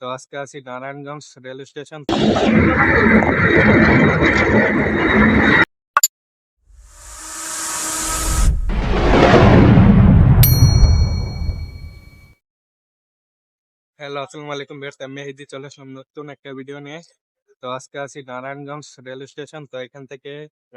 তো আজকে আছি নারায়ণগঞ্জ রেল স্টেশন। হ্যালো, আসসালামু আলাইকুম বেশ আমি মেহেদি চলে আসলাম নতুন একটা ভিডিও নিয়ে। তো আজকে আছি নারায়ণগঞ্জ রেল স্টেশন, তো এখান থেকে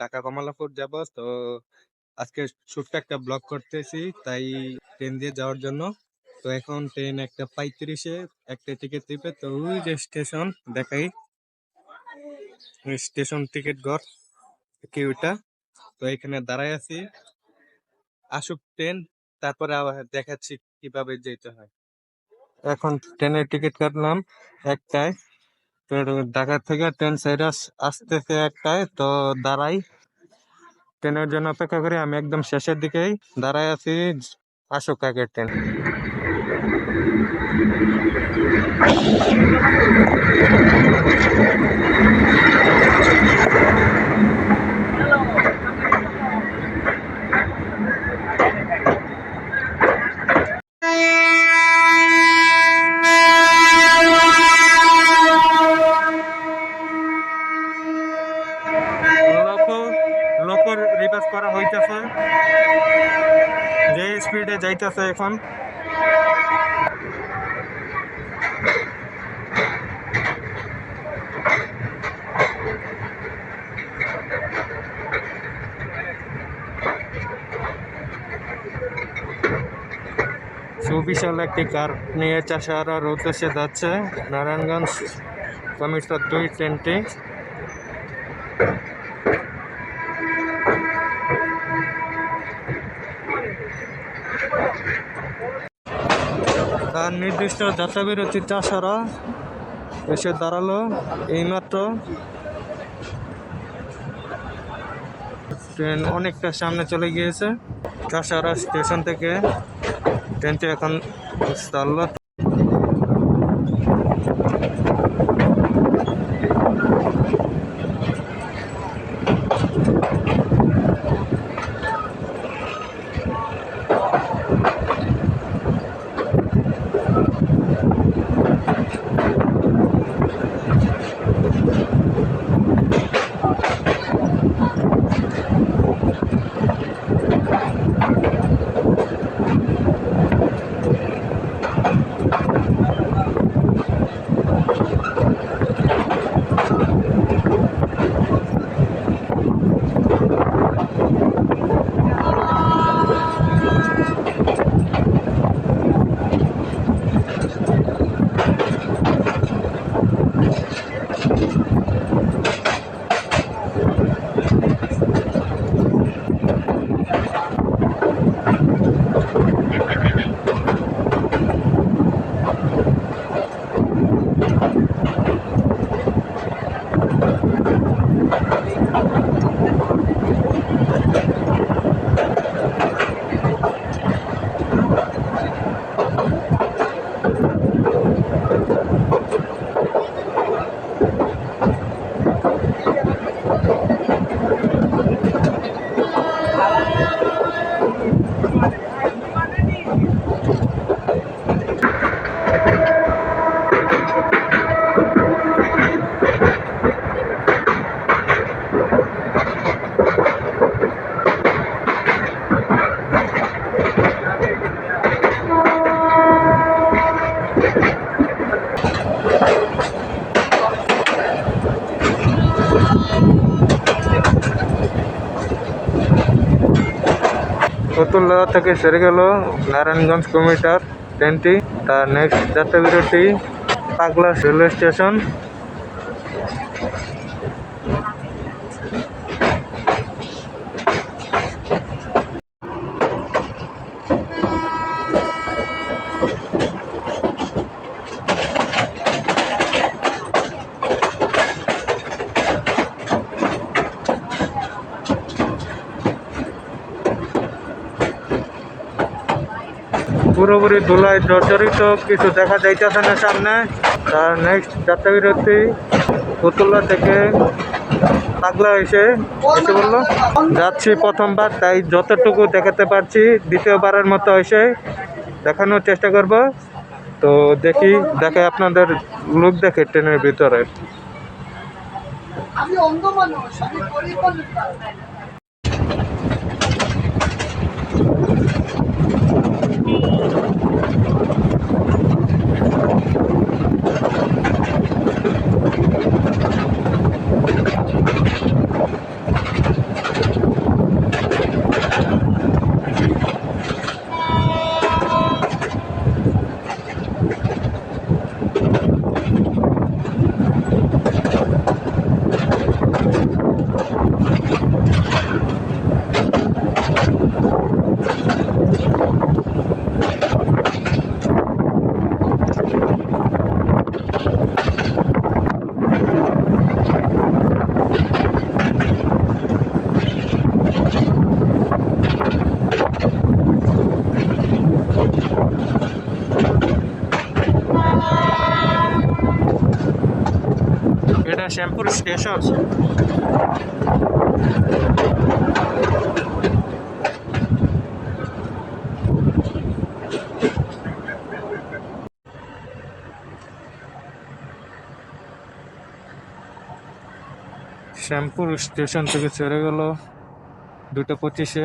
ঢাকা কমলাপুর যাব। তো আজকে ছোট্ট একটা ব্লগ করতেছি, তাই ট্রেন দিয়ে যাওয়ার জন্য। তো এখন ট্রেন একটা পঁয়ত্রিশে, একটা টিকিট দিবে। তো ওই যে স্টেশন দেখাই। স্টেশন টিকিট ঘর, কি ওইটা? তো এখানে দাঁড়ায় আছি। আসুক ট্রেন তারপরে আবার দেখাচ্ছি কীভাবে যেতে হয়। এখন ট্রেনের টিকিট কাটলাম একটায়। তো ঢাকা থেকে ট্রেন সাইড আসতেছে একটায়, তো দাঁড়াই। ট্রেনের জন্য অপেক্ষা করি, আমি একদম শেষের দিকেই দাঁড়ায় আছি। আসুক আগের ট্রেন লোকো লোকো রিভার্স করা হইতেছে। যে স্পিডে যাইতেছে এখন। সুবিশাল একটি কার নিয়ে চাষারার উদ্দেশ্যে যাচ্ছে। নারায়ণগঞ্জ কমিশন দুই ট্রেনটি। তার নির্দিষ্ট যাত্রাবিরতি চাষারা এসে দাঁড়াল এইমাত্র। ট্রেন অনেকটা সামনে চলে গিয়েছে। চাষারা স্টেশন থেকে ট্রেনটি এখন চাললো ফতুল্লা থেকে সেরে গেল। নারায়ণগঞ্জ কমিটার ট্রেনটি। তার নেক্সট যাত্রাবিরতি পাগলা রেলওয়ে স্টেশন। পুরোপুরি ধুলায় জর্জরিত কিছু দেখা যাইতেছে না সামনে। তার নেক্সট যাত্রা বিরতি ফতুল্লা থেকে পাগলা এসে এসে বলল, যাচ্ছি প্রথমবার, তাই যতটুকু দেখাতে পারছি, দ্বিতীয়বারের মতো এসে দেখানোর চেষ্টা করব। তো দেখি, দেখে আপনাদের লুক দেখে ট্রেনের ভিতরে। আমি অন্ধ মানুষ, আমি শ্যামপুর স্টেশন শ্যামপুর স্টেশন থেকে ছেড়ে গেল দুটো পঁচিশে।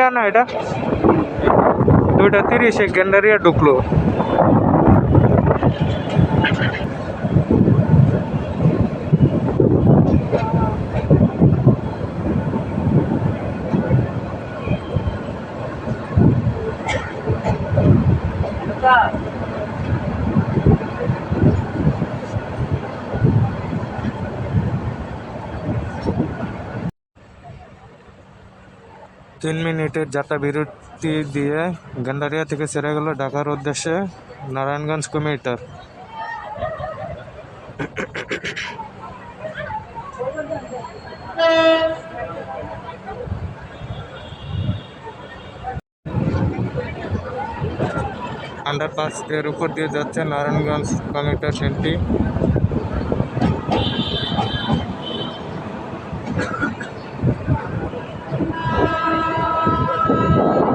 গেন্ডারিয়া না এটা? দুইটা তিরিশে গেন্ডারিয়া ঢুকলো। তিন মিনিটের যাত্রা বিরতি দিয়ে গেন্ডারিয়া থেকে ছেড়ে গেল ঢাকার উদ্দেশ্যে নারায়ণগঞ্জ কমিটার আন্ডারপাস এর উপর দিয়ে যাচ্ছে নারায়ণগঞ্জ কমিটার ট্রেনটি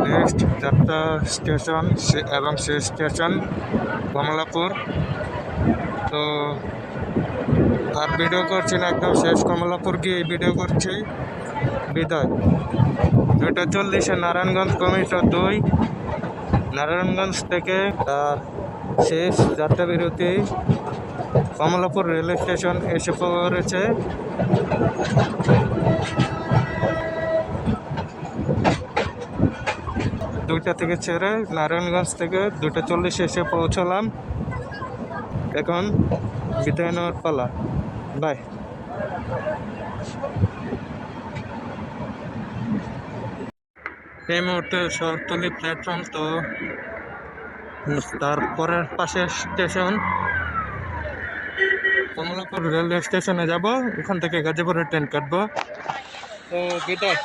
নেক্সট যাত্রা স্টেশন এবং শেষ স্টেশন কমলাপুর। তো আর ভিডিও করছি না, একদম শেষ। কমলাপুর গিয়ে ভিডিও করছি। বিদায়। দুইটা চল্লিশে নারায়ণগঞ্জ কমিশন দুই। নারায়ণগঞ্জ থেকে তার শেষ যাত্রা বিরতি। কমলাপুর রেল স্টেশন এসে পড়েছে। দুইটা থেকে ছেড়ে নারায়ণগঞ্জ থেকে দুটো চল্লিশে এসে পৌঁছলাম। এখন বিদায় নেওয়ার পালা। বাই। এই মুহূর্তে শহরতলি প্ল্যাটফর্ম তো তারপরের পাশে স্টেশন কমলাপুর রেলওয়ে স্টেশনে যাব। ওখান থেকে গাজীপুরের ট্রেন কাটবো। তো বিদায়।